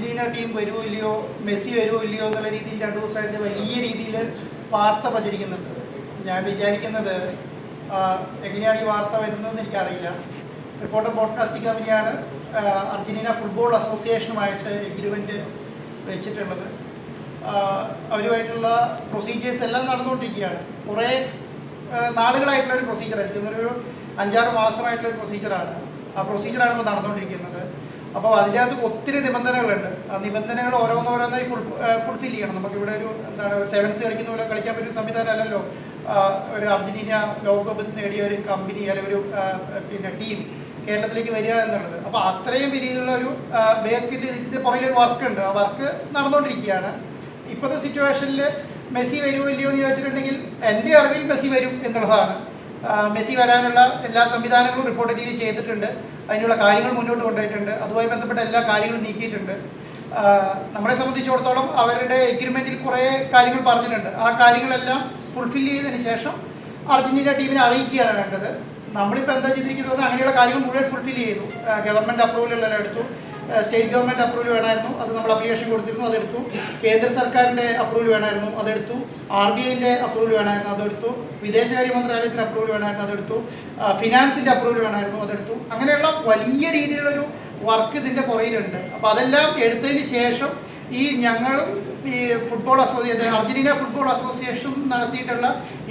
Argentina team വരുമോ ഇല്ലയോ Messi വരുമോ ഇല്ലയോ എന്നുള്ള രീതിയിൽ രണ്ടു ദിവസമായിട്ട് വലിയ രീതിയിൽ വാർത്ത പ്രചരിക്കുന്നുണ്ട്. ഞാൻ വിചാരിക്കുന്നത് എങ്ങനെയാണ് ഈ വാർത്ത വരുന്നതെന്ന് എനിക്കറിയില്ല. റിപ്പോർട്ടർ ബോഡ്കാസ്റ്റിംഗ് കമ്പനിയാണ് അർജന്റീന ഫുട്ബോൾ അസോസിയേഷനുമായിട്ട് എഗ്രിമെന്റ് വെച്ചിട്ടുള്ളത്. അവരുമായിട്ടുള്ള പ്രൊസീജിയേഴ്സ് എല്ലാം നടന്നുകൊണ്ടിരിക്കുകയാണ്. കുറേ നാളുകളായിട്ടുള്ള ഒരു പ്രൊസീജിയർ ആയിരിക്കും. ഒരു അഞ്ചാറ് മാസമായിട്ടുള്ള ഒരു പ്രൊസീജിയറാണ് ആ പ്രൊസീജിയറാണ് ഇപ്പോൾ നടന്നുകൊണ്ടിരിക്കുന്നത്. അപ്പോൾ അതിന്റെ അകത്ത് ഒത്തിരി നിബന്ധനകളുണ്ട്. ആ നിബന്ധനകൾ ഓരോന്നോരോന്നായി ഫുൾ ഫുൾഫിൽ ചെയ്യണം. നമുക്കിവിടെ ഒരു എന്താണ് സെവൻസ് കളിക്കുന്ന പോലെ കളിക്കാൻ പറ്റിയ സംവിധാനം അല്ലല്ലോ. ഒരു അർജന്റീന ലോകകപ്പ് നേടിയ ഒരു കമ്പനി അല്ലെങ്കിൽ ഒരു പിന്നെ ടീം കേരളത്തിലേക്ക് വരിക എന്നുള്ളത്. അപ്പോൾ അത്രയും രീതിയിലുള്ള ഒരു ബേക്കിന്റെ ഇതിന്റെ പുറകിൽ ഒരു വർക്ക് ഉണ്ട്. ആ വർക്ക് നടന്നുകൊണ്ടിരിക്കുകയാണ് ഇപ്പോഴത്തെ സിറ്റുവേഷനിൽ മെസ്സി വരുമോ ഇല്ലയോ എന്ന് ചോദിച്ചിട്ടുണ്ടെങ്കിൽ എന്റെ അറിവിൽ മെസ്സി വരും എന്നുള്ളതാണ്. മെസ്സി വരാനുള്ള എല്ലാ സംവിധാനങ്ങളും റിപ്പോർട്ട് ടി വി ചെയ്തിട്ടുണ്ട്. അതിനുള്ള കാര്യങ്ങൾ മുന്നോട്ട് കൊണ്ടുപോയിട്ടുണ്ട്. അതുമായി ബന്ധപ്പെട്ട എല്ലാ കാര്യങ്ങളും നീക്കിയിട്ടുണ്ട്. നമ്മളെ സംബന്ധിച്ചിടത്തോളം അവരുടെ എഗ്രിമെന്റിൽ കുറേ കാര്യങ്ങൾ പറഞ്ഞിട്ടുണ്ട്. ആ കാര്യങ്ങളെല്ലാം ഫുൾഫിൽ ചെയ്തതിന് ശേഷം അർജന്റീന ടീമിനെ അറിയിക്കുകയാണ് വേണ്ടത്. നമ്മളിപ്പോൾ എന്താ ചെയ്തിരിക്കുന്നത്? അങ്ങനെയുള്ള കാര്യങ്ങൾ മുഴുവൻ ഫുൾഫിൽ ചെയ്തു. ഗവൺമെന്റ് അപ്രൂവലുകളെല്ലാം എടുത്തു സ്റ്റേറ്റ് ഗവൺമെന്റ് അപ്രൂവൽ വേണമായിരുന്നു. അത് നമ്മൾ അപ്ലിക്കേഷൻ കൊടുത്തിരുന്നു അതെടുത്തു. കേന്ദ്ര സർക്കാരിന്റെ അപ്രൂവൽ വേണമായിരുന്നു അതെടുത്തു. ആർ ബി ഐന്റെ അപ്രൂവൽ വേണമായിരുന്നു അതെടുത്തു. വിദേശകാര്യ മന്ത്രാലയത്തിന്റെ അപ്രൂവൽ വേണമായിരുന്നു അതെടുത്തു. ഫിനാൻസിന്റെ അപ്രൂവൽ വേണമായിരുന്നു അതെടുത്തു. അങ്ങനെയുള്ള വലിയ രീതിയിലുള്ളൊരു വർക്ക് ഇതിന്റെ പുറയിലുണ്ട് അപ്പോൾ അതെല്ലാം എടുത്തതിന് ശേഷം ഈ ഞങ്ങളും ഈ football association Argentina football association നടത്തിയിട്ടുള്ള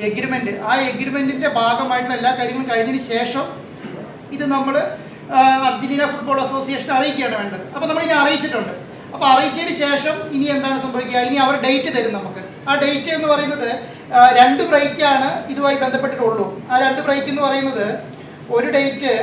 എഗ്രിമെന്റ് ആ എഗ്രിമെന്റിന്റെ ഭാഗമായിട്ടുള്ള എല്ലാ കാര്യങ്ങളും കഴിഞ്ഞതിന് ശേഷം ഇത് നമ്മൾ അർജന്റീന ഫുട്ബോൾ അസോസിയേഷൻ അറിയിക്കുകയാണ് വേണ്ടത്. അപ്പോൾ നമ്മൾ ഇനി അറിയിച്ചിട്ടുണ്ട്. അപ്പോൾ അറിയിച്ചതിന് ശേഷം ഇനി എന്താണ് സംഭവിക്കുക? ഇനി അവർ ഡേറ്റ് തരും നമുക്ക്. ആ ഡേറ്റ് എന്ന് പറയുന്നത് രണ്ട് ബ്രേക്കാണ് ഇതുമായി ബന്ധപ്പെട്ടിട്ടുള്ളൂ. ആ രണ്ട് ബ്രേക്ക് എന്ന് പറയുന്നത് ഒരു ഡേറ്റ്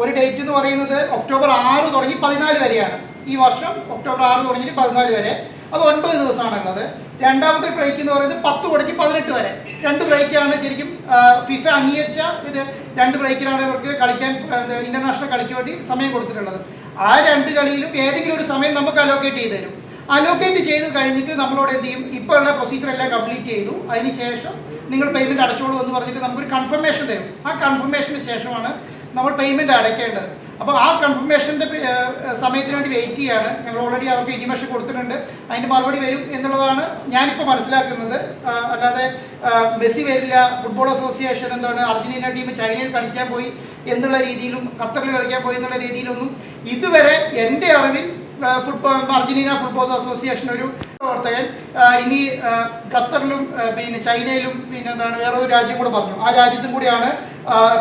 ഒരു ഡേറ്റ് എന്ന് പറയുന്നത് ഒക്ടോബർ ആറ് തുടങ്ങി പതിനാല് വരെയാണ്. ഈ വർഷം ഒക്ടോബർ ആറ് തുടങ്ങി പതിനാല് വരെ. അത് ഒൻപത് ദിവസമാണുള്ളത്. രണ്ടാമത്തെ ബ്രേക്ക് എന്ന് പറയുന്നത് പത്ത് തുടങ്ങി പതിനെട്ട് വരെ. രണ്ട് ബ്രേക്കാണ് ശരിക്കും ഫിഫ അംഗീകരിച്ച ഇത്. രണ്ട് ബ്രേക്കിലാണ് ഇവർക്ക് കളിക്കാൻ ഇന്റർനാഷണൽ കളിക്ക് വേണ്ടി സമയം കൊടുത്തിട്ടുള്ളത്. ആ രണ്ട് കളിയിലും ഏതെങ്കിലും ഒരു സമയം നമുക്ക് അലോക്കേറ്റ് ചെയ്ത് തരും. അലോക്കേറ്റ് ചെയ്ത് കഴിഞ്ഞിട്ട് നമ്മളോട് എന്ത് ചെയ്യും? ഇപ്പോൾ ഉള്ള പ്രൊസീജിയർ എല്ലാം കംപ്ലീറ്റ് ചെയ്തു. അതിന് ശേഷം നിങ്ങൾ പേയ്മെന്റ് അടച്ചോളൂ എന്ന് പറഞ്ഞിട്ട് നമുക്കൊരു കൺഫർമേഷൻ തരും. ആ കൺഫർമേഷന് ശേഷമാണ് നമ്മൾ പേയ്മെന്റ് അടയ്ക്കേണ്ടത്. അപ്പോൾ ആ കൺഫർമേഷന്റെ സമയത്തിന് വേണ്ടി വെയിറ്റ് ചെയ്യാണ്. ഞങ്ങൾ ഓൾറെഡി അവർക്ക് ഇന്റിമേഷൻ കൊടുത്തിട്ടുണ്ട്. അതിന്റെ മറുപടി വരും എന്നുള്ളതാണ് ഞാനിപ്പോൾ മനസ്സിലാക്കുന്നത്. അല്ലാതെ മെസ്സി വരില്ല ഫുട്ബോൾ അസോസിയേഷൻ എന്താണ് അർജന്റീന ടീം ചൈനയിൽ കളിക്കാൻ പോയി എന്നുള്ള രീതിയിലും ഖത്തറിൽ കളിക്കാൻ പോയി എന്നുള്ള രീതിയിലൊന്നും ഇതുവരെ എന്റെ അറിവിൽ ഫുട്ബോൾ അർജന്റീന ഫുട്ബോൾ അസോസിയേഷൻ ഒരു പ്രവർത്തകൻ ഇനി ഖത്തറിലും പിന്നെ ചൈനയിലും പിന്നെ എന്താണ് വേറെ ഒരു രാജ്യം കൂടെ പറഞ്ഞു. ആ രാജ്യത്തും കൂടിയാണ്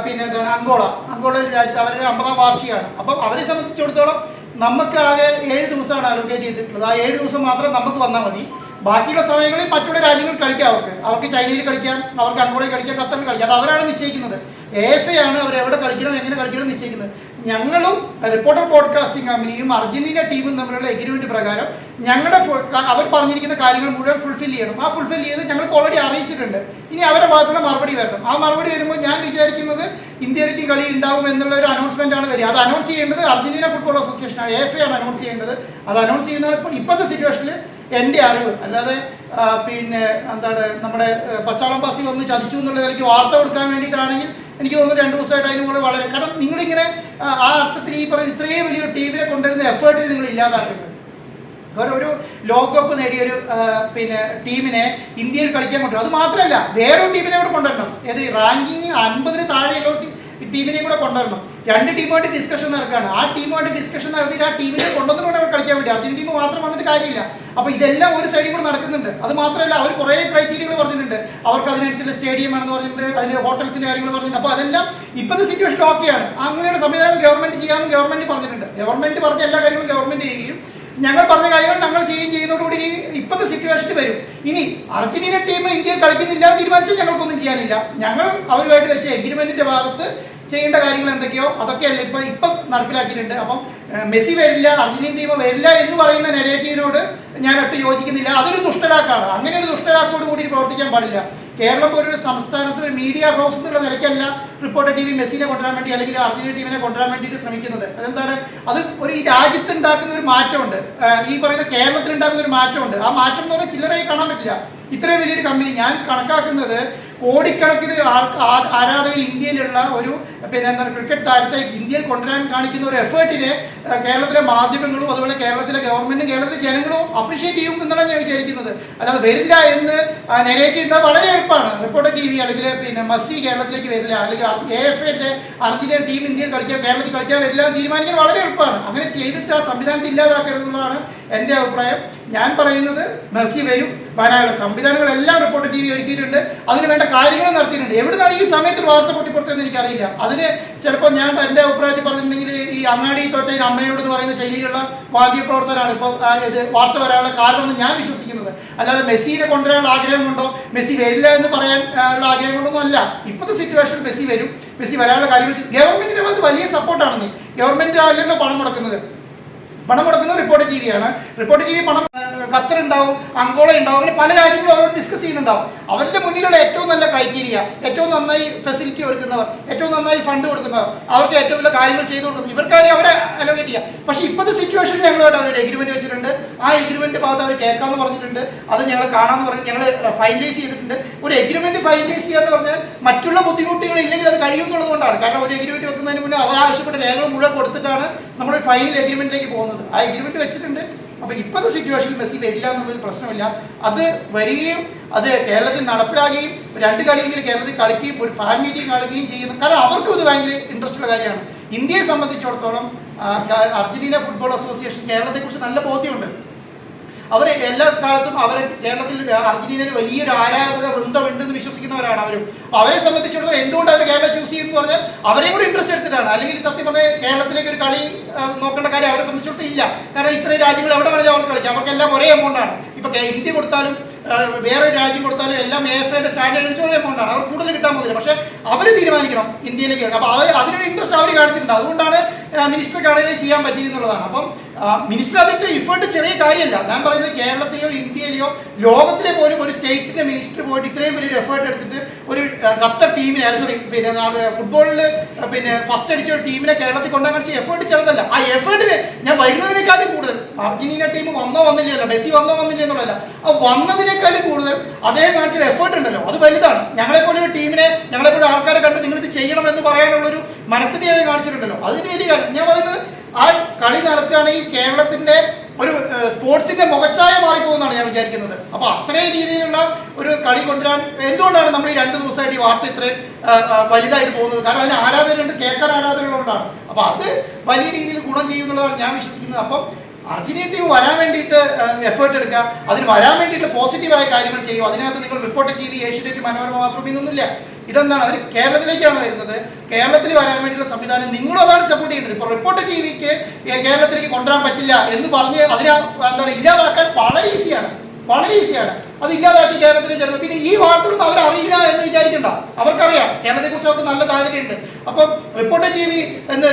പിന്നെ എന്താണ് അങ്കോള. അങ്കോള രാജ്യത്ത് അവരുടെ അമ്പതാം വാർഷികമാണ്. അപ്പം അവരെ സംബന്ധിച്ചിടത്തോളം നമുക്ക് ആകെ ഏഴ് ദിവസമാണ് അലോക്കേറ്റ് ചെയ്തിട്ടുള്ളത്. ആ ഏഴ് ദിവസം മാത്രം നമുക്ക് വന്നാൽ മതി. ബാക്കിയുള്ള സമയങ്ങളിൽ മറ്റുള്ള രാജ്യങ്ങൾ കളിക്കാം അവർക്ക്. അവർക്ക് ചൈനയിൽ കളിക്കാം അവർക്ക് അങ്കോളയിൽ കളിക്കാം ഖത്തറിൽ കളിക്കാം. അത് അവരാണ് നിശ്ചയിക്കുന്നത്. എഫ് ആണ് അവർ എവിടെ കളിക്കണം എങ്ങനെ കളിക്കണം നിശ്ചയിക്കുന്നത്. ഞങ്ങളും റിപ്പോർട്ടർ പോഡ്കാസ്റ്റിംഗ് കമ്പനിയും അർജന്റീന ടീമും തമ്മിലുള്ള എഗ്രിമെന്റ് പ്രകാരം ഞങ്ങളുടെ അവർ പറഞ്ഞിരിക്കുന്ന കാര്യങ്ങൾ മുഴുവൻ ഫുൾഫിൽ ചെയ്യണം. ആ ഫുൾഫിൽ ചെയ്ത് ഞങ്ങൾ ഓൾറെഡി അറിയിച്ചിട്ടുണ്ട്. ഇനി അവരുടെ ഭാഗത്തുള്ള മറുപടി വരണം. ആ മറുപടി വരുമ്പോൾ ഞാൻ വിചാരിക്കുന്നത് ഇന്ത്യയിലേക്ക് കളി ഉണ്ടാവും എന്നുള്ള ഒരു അനൗൺസ്മെന്റ് ആണ് വരിക. അത് അനൗൺസ് ചെയ്യേണ്ടത് അർജന്റീന ഫുട്ബോൾ അസോസിയേഷൻ എഫ് ആണ് അനൗൺസ് ചെയ്യേണ്ടത്. അത് അനൗൺസ് ചെയ്യുന്ന ഇപ്പോഴത്തെ സിറ്റുവേഷനിൽ എന്റെ അറിവ്. അല്ലാതെ പിന്നെ എന്താണ് നമ്മുടെ പച്ചാളം പാസി വന്ന് ചതിച്ചു എന്നുള്ള നിലയ്ക്ക് വാർത്ത കൊടുക്കാൻ വേണ്ടിയിട്ടാണെങ്കിൽ എനിക്ക് തോന്നുന്നു രണ്ട് ദിവസമായിട്ട് അതിന് കൂടെ വളരെ കാരണം നിങ്ങളിങ്ങനെ ആ, അർത്ഥത്തിൽ ഈ പറഞ്ഞ ഇത്രയും വലിയ ടീമിനെ കൊണ്ടുവരുന്ന എഫേർട്ടിൽ നിങ്ങൾ ഇല്ലാതാക്കുന്നത്. കാരണം ഒരു ലോകകപ്പ് നേടിയ ഒരു പിന്നെ ടീമിനെ ഇന്ത്യയിൽ കളിക്കാൻ കൊണ്ടുവരും. അത് മാത്രമല്ല വേറൊരു ടീമിനെ കൂടെ കൊണ്ടുവരണം. ഏത് റാങ്കിങ് അൻപതിന് താഴെയുള്ള ടീമിനെയും കൂടെ കൊണ്ടുവരണം. രണ്ട് ടീമുമായിട്ട് ഡിസ്കഷൻ നടക്കുകയാണ് ആ ടീമുമായിട്ട് ഡിസ്കഷൻ നടത്തിയിട്ട് ആ ടീമിനെ കൊണ്ടുവന്നുകൊണ്ട് അവർ കളിക്കാൻ വേണ്ടി. അർജന്റീന ടീം മാത്രം വന്നിട്ട് കാര്യമില്ല. അപ്പോൾ ഇതെല്ലാം ഒരു സൈഡിൽ കൂടെ നടക്കുന്നുണ്ട്. അത് മാത്രമല്ല അവർ കുറേ ക്രൈറ്റീരിയകൾ പറഞ്ഞിട്ടുണ്ട്. അവർക്ക് അതിനനുസരിച്ച് സ്റ്റേഡിയം ആണെന്ന് പറഞ്ഞിട്ട് അതിന്റെ ഹോട്ടൽസിന്റെ കാര്യങ്ങൾ പറഞ്ഞിട്ടുണ്ട്. അപ്പോൾ അതെല്ലാം ഇപ്പോഴത്തെ സിറ്റുവേഷൻ ഓക്കെയാണ് അങ്ങനെയുള്ള സംവിധാനം ഗവൺമെന്റ് ചെയ്യാമെന്ന് ഗവൺമെന്റ് പറഞ്ഞിട്ടുണ്ട്. ഗവൺമെന്റ് പറഞ്ഞ എല്ലാ കാര്യങ്ങളും ഗവൺമെന്റ് ചെയ്യുകയും ഞങ്ങൾ പറഞ്ഞ കാര്യങ്ങൾ ഞങ്ങൾ ചെയ്യുകയും ചെയ്യുന്നതോടുകൂടി ഇപ്പോഴത്തെ സിറ്റുവേഷനിൽ വരും. ഇനി അർജന്റീന ടീം ഇന്ത്യയിൽ കളിക്കുന്നില്ല എന്ന് തീരുമാനിച്ചാൽ ഞങ്ങൾക്കൊന്നും ചെയ്യാനില്ല. ഞങ്ങൾ അവരുമായിട്ട് വെച്ച എഗ്രിമെന്റിന്റെ ഭാഗത്ത് ചെയ്യേണ്ട കാര്യങ്ങൾ എന്തൊക്കെയോ അതൊക്കെയല്ല ഇപ്പൊ ഇപ്പൊ നടപ്പിലാക്കിയിട്ടുണ്ട്. അപ്പം മെസ്സി വരില്ല അർജന്റീന ടീം വരില്ല എന്ന് പറയുന്ന നെഗറ്റീവിനോട് ഞാൻ ഒട്ടും യോജിക്കുന്നില്ല. അതൊരു ദുഷ്ടലാക്കാണ് അങ്ങനെ ഒരു ദുഷ്ടലാക്കോട് കൂടി പ്രവർത്തിക്കാൻ പാടില്ല. കേരളം പോലൊരു സംസ്ഥാനത്ത് ഒരു മീഡിയ ഹൗസ് എന്നുള്ള നിലയ്ക്കല്ല റിപ്പോർട്ടർ ടി വി മെസ്സിനെ കൊണ്ടുവരാൻ വേണ്ടി അല്ലെങ്കിൽ അർജന്റീന ടീമിനെ കൊണ്ടുവരാൻ വേണ്ടിയിട്ട് ശ്രമിക്കുന്നത്. അതെന്താണ്? അത് ഒരു ഈ രാജ്യത്ത് ഉണ്ടാക്കുന്ന ഒരു മാറ്റമുണ്ട്. ഈ പറയുന്ന കേരളത്തിൽ ഉണ്ടാക്കുന്ന ഒരു മാറ്റമുണ്ട്. ആ മാറ്റം എന്ന് പറഞ്ഞാൽ ചില്ലറയായി കാണാൻ പറ്റില്ല. ഇത്രയും വലിയൊരു കമ്പനി ഞാൻ കണക്കാക്കുന്നത് കോടിക്കണക്കിന് ആരാധകർ ഇന്ത്യയിലുള്ള ഒരു പിന്നെ എന്താണ് ക്രിക്കറ്റ് താരത്തെ ഇന്ത്യയിൽ കൊണ്ടുവരാൻ കാണിക്കുന്ന ഒരു എഫേർട്ടിനെ കേരളത്തിലെ മാധ്യമങ്ങളും അതുപോലെ കേരളത്തിലെ ഗവൺമെന്റും കേരളത്തിലെ ജനങ്ങളും അപ്രീഷിയേറ്റ് ചെയ്യും എന്നാണ് ഞാൻ വിചാരിക്കുന്നത്. അല്ലാതെ വരില്ല എന്ന് നെഗറ്റീവ് വളരെ എളുപ്പമാണ്. റിപ്പോർട്ടർ ടി വി അല്ലെങ്കിൽ പിന്നെ മസ്സി കേരളത്തിലേക്ക് വരില്ല അല്ലെങ്കിൽ എ എഫ് എന്റെ അർജന്റീന ടീം ഇന്ത്യയിൽ കളിക്കാൻ കേരളത്തിൽ കളിക്കാൻ വരില്ല തീരുമാനിക്കാൻ വളരെ എളുപ്പമാണ്. അങ്ങനെ ചെയ്തിട്ട് ആ സംവിധാനത്തെ ഇല്ലാതാക്കരുതെന്നുള്ളതാണ് എന്റെ അഭിപ്രായം ഞാൻ പറയുന്നത് മെസ്സി വരും വരാനുള്ള സംവിധാനങ്ങളെല്ലാം റിപ്പോർട്ട് ടി വി ഒരുക്കിയിട്ടുണ്ട് അതിന് വേണ്ട കാര്യങ്ങൾ നടത്തിയിട്ടുണ്ട്. എവിടുന്നാണ് ഈ സമയത്ത് വാർത്ത പൊട്ടിപ്പുറത്തെന്ന് എനിക്കറിയില്ല. അതിന് ചിലപ്പോൾ ഞാൻ എന്റെ അഭിപ്രായത്തിൽ പറഞ്ഞിട്ടുണ്ടെങ്കിൽ ഈ അങ്ങാടി തൊട്ടയിൽ അമ്മയോട് എന്ന് പറയുന്ന ശൈലിയിലുള്ള വാദ്യ പ്രവർത്തനമാണ് ഇപ്പോൾ ഇത് വാർത്ത വരാനുള്ള കാരണമെന്ന് ഞാൻ വിശ്വസിക്കുന്നത്. അല്ലാതെ മെസ്സിനെ കൊണ്ടുവരാനുള്ള ആഗ്രഹം കൊണ്ടോ മെസ്സി വരില്ല എന്ന് പറയാൻ ഉള്ള ആഗ്രഹം കൊണ്ടൊന്നും അല്ല. ഇപ്പോഴത്തെ സിറ്റുവേഷൻ മെസ്സി വരും മെസ്സി വരാനുള്ള കാര്യങ്ങൾ ഗവൺമെന്റിന്റെ ഭാഗത്ത് വലിയ സപ്പോർട്ടാണെന്ന് ഗവൺമെന്റ് അല്ലല്ലോ പണം മുടക്കുന്നത്. പണം മുടക്കുന്നത് റിപ്പോർട്ട് ചെയ്യുകയാണ് റിപ്പോർട്ട് വി പണം ഖത്തർ ഉണ്ടാവും അങ്കോള ഉണ്ടാവും അങ്ങനെ പല രാജ്യങ്ങളും അവർ ഡിസ്കസ് ചെയ്യുന്നുണ്ടാവും. അവരുടെ മുന്നിലുള്ള ഏറ്റവും നല്ല ക്രൈറ്റീരിയ ഏറ്റവും നന്നായി ഫെസിലിറ്റി ഒരുക്കുന്നവർ ഏറ്റവും നന്നായി ഫണ്ട് കൊടുക്കുന്നവർ അവർക്ക് ഏറ്റവും നല്ല കാര്യങ്ങൾ ചെയ്തു കൊടുക്കുന്നത് ഇവർക്കാരെ അവരെ അലോക്കേറ്റ് ചെയ്യാം. പക്ഷേ ഇപ്പോഴത്തെ സിറ്റുവേഷനിൽ ഞങ്ങളുമായിട്ട് അവർ എഗ്രിമെന്റ് വെച്ചിട്ടുണ്ട്. ആ എഗ്രിമെന്റ് ഭാഗത്ത് അവർ കേൾക്കാമെന്ന് പറഞ്ഞിട്ടുണ്ട്. അത് ഞങ്ങൾ കാണാമെന്ന് പറഞ്ഞു ഞങ്ങൾ ഫൈനലൈസ് ചെയ്തിട്ടുണ്ട്. ഒരു എഗ്രിമെന്റ് ഫൈനലൈസ് ചെയ്യാന്ന് പറഞ്ഞാൽ മറ്റുള്ള ബുദ്ധിമുട്ടുകൾ ഇല്ലെങ്കിൽ അത് കഴിയുന്നുള്ളതുകൊണ്ടാണ് കാരണം ഒരു എഗ്രിമെന്റ് വെക്കുന്നതിന് മുന്നേ അവർ ആവശ്യപ്പെട്ട രേഖകൾ മുഴുവൻ കൊടുത്തിട്ടാണ് നമ്മൾ ഫൈനൽ എഗ്രിമെന്റിലേക്ക് പോകുന്നത്. ആ എഗ്രിമെന്റ് വെച്ചിട്ടുണ്ട്. അപ്പോൾ ഇപ്പോഴത്തെ സിറ്റുവേഷനിൽ മെസ്സി വരില്ല എന്നുള്ളൊരു പ്രശ്നമില്ല. അത് വരികയും അത് കേരളത്തിൽ നടപ്പിലാകുകയും രണ്ട് കളിയെങ്കിലും കേരളത്തിൽ കളിക്കുകയും ഒരു ഫാൻ മീറ്റിംഗ് കളിക്കുകയും ചെയ്യുന്നു കാരണം അവർക്കും ഇത് ഭയങ്കര ഇൻട്രസ്റ്റ് ഉള്ള കാര്യമാണ്. ഇന്ത്യയെ സംബന്ധിച്ചിടത്തോളം അർജന്റീന ഫുട്ബോൾ അസോസിയേഷൻ കേരളത്തെക്കുറിച്ച് നല്ല ബോധ്യമുണ്ട്. അവർ എല്ലാ കാലത്തും അവർ കേരളത്തിൽ അർജന്റീനയിൽ വലിയൊരു ആരാധക വൃന്ദമുണ്ടെന്ന് വിശ്വസിക്കുന്നവരാണ് അവരും. അവരെ സംബന്ധിച്ചിടത്തോളം എന്തുകൊണ്ട് അവർ കേരളം ചൂസ് ചെയ്യുമെന്ന് പറഞ്ഞാൽ അവരെ കൂടി ഇൻട്രസ്റ്റ് എടുത്തിട്ടാണ്. അല്ലെങ്കിൽ സത്യം പറഞ്ഞാൽ കേരളത്തിലേക്ക് ഒരു കളി നോക്കേണ്ട കാര്യം അവരെ സംബന്ധിച്ചിടത്തോളം ഇല്ല. കാരണം ഇത്രയും രാജ്യങ്ങൾ എവിടെ വേണമെങ്കിലും അവർക്ക് കളിക്കാം. അവർക്കെല്ലാം ഒരേ എമൗണ്ടാണ് ഇപ്പൊ ഇന്ത്യ കൊടുത്താലും വേറെ രാജ്യം കൊടുത്താലും എല്ലാം എഫ് സ്റ്റാൻഡേർഡ് അനുസരിച്ച് ഒരേ എമൗണ്ടാണ് അവർ കൂടുതൽ കിട്ടാൻ പോകുന്നില്ല. പക്ഷെ അവർ തീരുമാനിക്കണം ഇന്ത്യയിലേക്ക്. അപ്പൊ അവർ അതിനൊരു ഇൻട്രസ്റ്റ് അവർ കാണിച്ചിട്ടുണ്ട്. അതുകൊണ്ടാണ് മിനിസ്റ്റർക്ക് ആണെങ്കിൽ ചെയ്യാൻ പറ്റിയെന്നുള്ളതാണ്. അപ്പം മിനിസ്റ്റർ അതിന്റെ ഇഫേർട്ട് ചെറിയ കാര്യമല്ല. ഞാൻ പറയുന്നത് കേരളത്തിലെയോ ഇന്ത്യയിലെയോ ലോകത്തിലെ പോലും ഒരു സ്റ്റേറ്റിന്റെ മിനിസ്റ്റർ പോയിട്ട് ഇത്രയും വലിയൊരു എഫേർട്ട് എടുത്തിട്ട് ഒരു ഖത്തർ ടീമിനെ സോറി പിന്നെ ഫുട്ബോളിൽ പിന്നെ ഫസ്റ്റ് അടിച്ച ഒരു ടീമിനെ കേരളത്തിൽ കൊണ്ടാൻ കാണിച്ച എഫേർട്ട് ചെറുതല്ല. ആ എഫേർട്ടിന് ഞാൻ വരുന്നതിനേക്കാളും കൂടുതൽ അർജന്റീന ടീം വന്നോ വന്നില്ലല്ലോ മെസ്സി വന്നോ വന്നില്ല എന്നുള്ളതല്ല. ആ വന്നതിനേക്കാളും കൂടുതൽ അദ്ദേഹം കാണിച്ചൊരു എഫേർട്ട് ഉണ്ടല്ലോ അത് വലുതാണ്. ഞങ്ങളെപ്പോലെ ഒരു ടീമിനെ ഞങ്ങളെപ്പോലെ ആൾക്കാരെ കണ്ട് നിങ്ങൾ ഇത് ചെയ്യണം എന്ന് പറയാനുള്ളൊരു മനസ്ഥിതി അദ്ദേഹം കാണിച്ചിട്ടുണ്ടല്ലോ. അതിന് വലിയ ഞാൻ പറയുന്നത് ആ കളി നടക്കുകയാണെങ്കിൽ കേരളത്തിന്റെ ഒരു സ്പോർട്സിന്റെ മുഖച്ഛായ മാറിപ്പോകുന്നതാണ് ഞാൻ വിചാരിക്കുന്നത്. അപ്പൊ അത്രയും രീതിയിലുള്ള ഒരു കളി കൊണ്ടുവരാൻ എന്തുകൊണ്ടാണ് നമ്മൾ ഈ രണ്ട് ദിവസമായിട്ട് ഈ വാർത്ത ഇത്രയും വലുതായിട്ട് പോകുന്നത്? കാരണം അതിന് ആരാധനയുണ്ട് കേൾക്കാൻ ആരാധനകളുണ്ടാണ് അപ്പൊ അത് വലിയ രീതിയിൽ ഗുണം ചെയ്യുന്നുള്ളതാണ് ഞാൻ വിശ്വസിക്കുന്നത്. അപ്പം അർജന്റീന ടീം വരാൻ വേണ്ടിയിട്ട് എഫേർട്ട് എടുക്കുക. അതിന് വരാൻ വേണ്ടിയിട്ട് പോസിറ്റീവായ കാര്യങ്ങൾ ചെയ്യുക. അതിനകത്ത് നിങ്ങൾ reporter T V Asianet Manorama മാത്രം എന്നൊന്നുമില്ല ഇതെന്താണ്? അവർ കേരളത്തിലേക്കാണ് വരുന്നത്. കേരളത്തിൽ വരാൻ വേണ്ടിയുള്ള സംവിധാനം നിങ്ങളും അതാണ് സപ്പോർട്ട് ചെയ്യുന്നത്. ഇപ്പോൾ റിപ്പോർട്ട് ടി വിക്ക് കേരളത്തിലേക്ക് കൊണ്ടുവരാൻ പറ്റില്ല എന്ന് പറഞ്ഞ് അതിനെ എന്താണ് ഇല്ലാതാക്കാൻ വളരെ ഈസിയാണ് വളരെ ഈസിയാണ് അത് ഇല്ലാതാക്കി കേരളത്തിലെ ജനങ്ങൾ പിന്നെ ഈ വാർത്തകളൊന്നും അവർ അറിയില്ല എന്ന് വിചാരിക്കണ്ട. അവർക്കറിയാം. കേരളത്തെ കുറിച്ച് അവർക്ക് നല്ല താല്പര്യമുണ്ട്. അപ്പം റിപ്പോർട്ട് ടി വി എന്ന്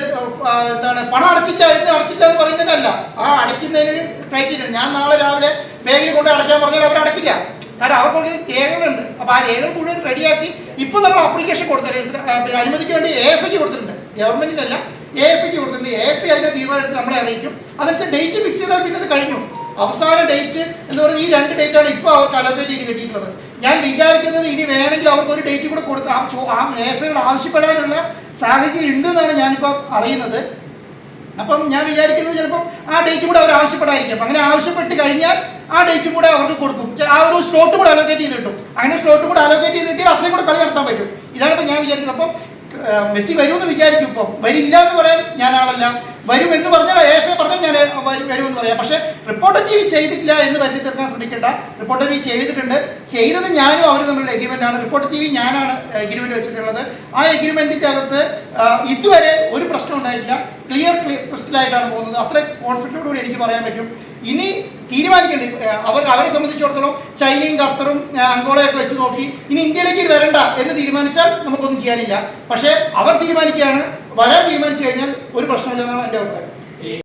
എന്താണ് പണം അടച്ചില്ല എന്ന് അടച്ചില്ല എന്ന് പറയുന്നതല്ല. ആ അടയ്ക്കുന്നതിന് ക്രൈറ്റീരിയ ഞാൻ നാളെ രാവിലെ ബാഗിൽ കൊണ്ട് അടയ്ക്കാൻ പറഞ്ഞാൽ അവർ അടയ്ക്കില്ല കാരണം അവർക്ക് രേഖകളുണ്ട് അപ്പോൾ ആ രേഖകൾ മുഴുവൻ റെഡിയാക്കി ഇപ്പോൾ നമ്മൾ അപ്ലിക്കേഷൻ കൊടുത്തിട്ടുണ്ട് അനുമതിക്ക് വേണ്ടി എ എഫ് ഐക്ക് കൊടുത്തിട്ടുണ്ട്. ഗവൺമെന്റിനല്ല എ എഫ് ഐക്ക് കൊടുത്തിട്ടുണ്ട്. എ എഫ് ഐ അതിന്റെ തീരുമാനം എടുത്ത് നമ്മളെ അറിയിക്കും. അതനുസരിച്ച് ഡേറ്റ് ഫിക്സ് ചെയ്താൽ പിന്നെ അത് കഴിഞ്ഞു. അവസാന ഡേറ്റ് എന്ന് പറയുന്നത് ഈ രണ്ട് ഡേറ്റാണ് ഇപ്പോൾ അവർക്ക് അലോക്കേറ്റ് ചെയ്ത് കിട്ടിയിട്ടുള്ളത്. ഞാൻ വിചാരിക്കുന്നത് ഇനി വേണമെങ്കിൽ അവർക്ക് ഒരു ഡേറ്റ് കൂടെ കൊടുക്കാം ആ എഫ് ഐയോട് ആവശ്യപ്പെടാനുള്ള സാഹചര്യം ഉണ്ടെന്നാണ് ഞാനിപ്പോൾ അറിയുന്നത്. അപ്പം ഞാൻ വിചാരിക്കുന്നത് ചിലപ്പം ആ ഡേറ്റ് കൂടെ അവർ ആവശ്യപ്പെടായിരിക്കും. അങ്ങനെ ആവശ്യപ്പെട്ട് കഴിഞ്ഞാൽ ആ ഡേറ്റും കൂടെ അവർക്ക് കൊടുക്കും. ആ ഒരു സ്ലോട്ട് കൂടെ അലോക്കേറ്റ് ചെയ്ത് കിട്ടും. അങ്ങനെ സ്ലോട്ട് കൂടെ അലോക്കേറ്റ് ചെയ്ത് കിട്ടിയാൽ അത്രയും കൂടെ കളി നടത്താൻ പറ്റും. ഇതാണ് ഇപ്പം ഞാൻ വിചാരിക്കുന്നത്. അപ്പം മെസ്സി വരുമെന്ന് വിചാരിക്കും ഇപ്പം. വരില്ല എന്ന് പറയാൻ ഞാൻ ആളല്ല. വരും എന്ന് പറഞ്ഞാൽ എഫ് എ പറഞ്ഞാൽ ഞാൻ വരും- വരുമെന്ന് പറയാം. പക്ഷേ റിപ്പോർട്ടർ ടി വി ചെയ്തിട്ടില്ല എന്ന് വരുത്തി തീർക്കാൻ ശ്രമിക്കേണ്ട. റിപ്പോർട്ടർ ടി വി ചെയ്തിട്ടുണ്ട്. ചെയ്തത് ഞാനും അവർ തമ്മിലുള്ള എഗ്രിമെന്റ് ആണ്. റിപ്പോർട്ടർ ടി വി ഞാനാണ് എഗ്രിമെന്റ് വെച്ചിട്ടുള്ളത്. ആ എഗ്രിമെന്റിന്റെ അകത്ത് ഇതുവരെ ഒരു പ്രശ്നം ഉണ്ടായിട്ടില്ല ക്ലിയർ ക്രിസ്റ്റലായിട്ടാണ് പോകുന്നത്. അത്ര കോൺഫിഡന്റോടുകൂടി എനിക്ക് പറയാൻ പറ്റും. ഇനി തീരുമാനിക്കേണ്ടി അവർ അവരെ സംബന്ധിച്ചിടത്തോളം ചൈനയും ഖത്തറും അങ്കോളയൊക്കെ വെച്ച് നോക്കി ഇനി ഇന്ത്യയിലേക്ക് വരണ്ട എന്ന് തീരുമാനിച്ചാൽ നമുക്കൊന്നും ചെയ്യാനില്ല. പക്ഷേ അവർ തീരുമാനിക്കുകയാണ്. വരാൻ തീരുമാനിച്ചു കഴിഞ്ഞാൽ ഒരു പ്രശ്നമില്ലെന്നാണ് എന്റെ അഭിപ്രായം.